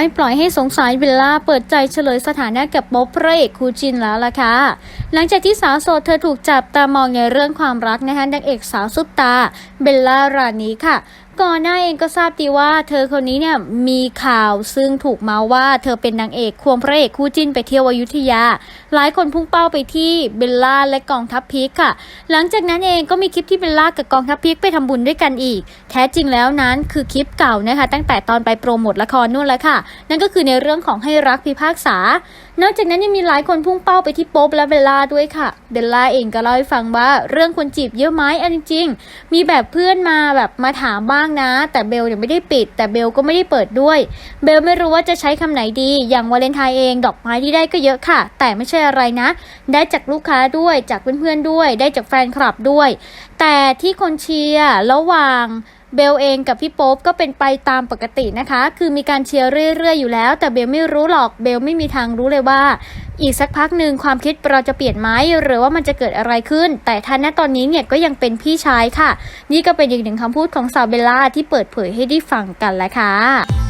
ไม่ปล่อยให้สงสัยวิลล่าเปิดใจเฉลยสถานะกับโป๊ปพระเอกคูจินแล้วล่ะค่ะหลังจากที่สาวโสดเธอถูกจับตามองในเรื่องความรักนะคะนางเอกสาวซุปตาเบลล่ารานีค่ะก่อนหน้าเองก็ทราบดีว่าเธอคนนี้เนี่ยมีข่าวซึ่งถูกเมาว่าเธอเป็นนางเอกควงพระเอกคู่จิ้นไปเที่ยวอยุธยา หลายคนพุ่งเป้าไปที่เบลล่าและกองทัพพีคค่ะ หลังจากนั้นเองก็มีคลิปที่เบลล่ากับกองทัพพีคไปทำบุญด้วยกันอีก แท้จริงแล้วนั้นคือคลิปเก่านะคะตั้งแต่ตอนไปโปรโมทละครนู่นแล้วค่ะ นั่นก็คือในเรื่องของให้รักพิพากษา นอกจากนั้นยังมีหลายคนพุ่งเป้าไปที่โป๊ปและเบลล่าด้วยค่ะเบลล่าเองก็เล่าให้ฟังว่าเรื่องคนจีบเยอะไหมอันจริง มีแบบเพื่อนมาแบบมาถามบ้างนะ แต่เบลเนี่ยไม่ได้ปิด แต่เบลก็ไม่ได้เปิดด้วย เบลไม่รู้ว่าจะใช้คำไหนดี อย่างวาเลนไทน์เองดอกไม้ที่ได้ก็เยอะค่ะ แต่ไม่ใช่อะไรนะ ได้จากลูกค้าด้วยจากเพื่อนๆด้วย ได้จากแฟนคลับด้วย แต่ที่คนเชียร์ระหว่าง เบลเองกับพี่โป๊ปก็เป็นไปตามปกตินะคะ คือมีการเชียร์เรื่อยๆอยู่แล้ว แต่เบลไม่รู้หรอกเบลไม่มีทางรู้เลยว่า อีกสักพักหนึ่งความคิดเราจะเปลี่ยนไหมหรือว่ามันจะเกิดอะไรขึ้น แต่ท่านณตอนนี้เนี่ยก็ยังเป็นพี่ชายค่ะ นี่ก็เป็นอีกหนึ่งคำพูดของสาวเบลล่าที่เปิดเผยให้ได้ฟังกันแหละค่ะ